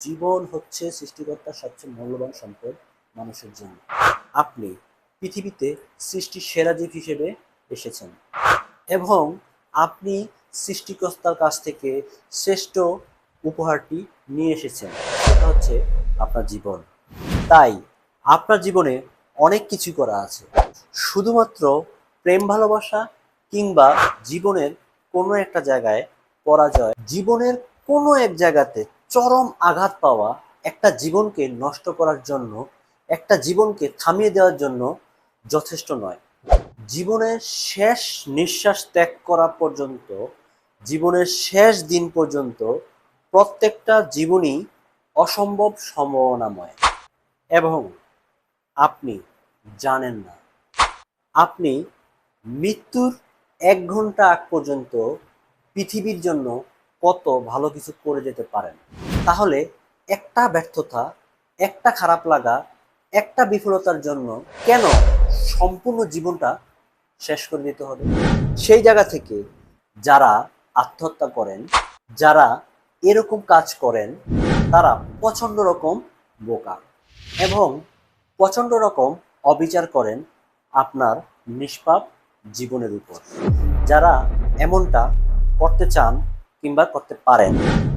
জীবন হচ্ছে সৃষ্টিকর্তার সবচেয়ে মূল্যবান সম্পদ মানুষের জন্য। আপনি পৃথিবীতে সৃষ্টির সেরা জীব হিসেবে এসেছেন এবং আপনি সৃষ্টিকর্তার কাছ থেকে শ্রেষ্ঠ উপহারটি নিয়ে এসেছেন। সেটা হচ্ছে আপনার জীবন। তাই আপনার জীবনে অনেক কিছু করা আছে। শুধুমাত্র প্রেম ভালোবাসা কিংবা জীবনের কোনো একটা জায়গায় পরাজয়, জীবনের কোনো এক জায়গাতে চরম আঘাত পাওয়া একটা জীবনকে নষ্ট করার জন্য, একটা জীবনকে থামিয়ে দেওয়ার জন্য যথেষ্ট নয়। জীবনের শেষ নিঃশ্বাস ত্যাগ করা পর্যন্ত, জীবনের শেষ দিন পর্যন্ত প্রত্যেকটা জীবনই অসম্ভব সম্ভাবনাময়। এবং আপনি জানেন না। আপনি মৃত্যুর এক ঘণ্টা আগ পর্যন্ত পৃথিবীর জন্য কত ভালো কিছু করে যেতে পারেন। তাহলে একটা ব্যর্থতা, একটা খারাপ লাগা, একটা বিফলতার জন্য কেন সম্পূর্ণ জীবনটা শেষ করে দিতে হবে? সেই জায়গা থেকে যারা আত্মহত্যা করেন, যারা এরকম কাজ করেন, তারা প্রচণ্ড রকম বোকা এবং প্রচণ্ড রকম অবিচার করেন আপনার নিষ্পাপ জীবনের উপর। যারা এমনটা করতে চান কিংবা করতে পারেন।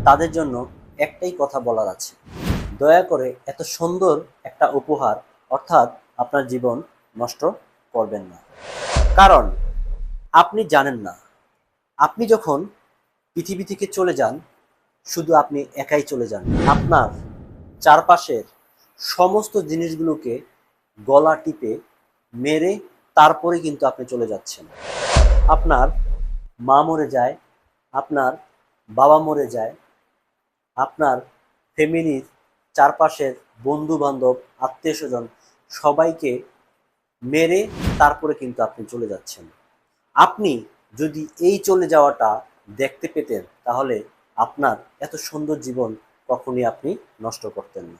তাদের জন্য একটাই কথা বলার আছে। দয়া করে এত সুন্দর একটা উপহার, অর্থাৎ আপনার জীবন নষ্ট করবেন না। কারণ আপনি জানেন না। আপনি যখন পৃথিবী থেকে চলে যান, শুধু আপনি একাই চলে যান। আপনার চারপাশের সমস্ত জিনিসগুলোকে গলা টিপে মেরে তারপরে কিন্তু আপনি চলে যাচ্ছেন। আপনার মা মরে যায়, আপনার বাবা মরে যায়, আপনার ফ্যামিলির চারপাশের বন্ধু বান্ধব আত্মীয় স্বজন সবাইকে মেরে তারপরে কিন্তু আপনি চলে যাচ্ছেন। আপনি যদি এই চলে যাওয়াটা দেখতে পেতেন, তাহলে আপনার এত সুন্দর জীবন কখনই আপনি নষ্ট করতেন না।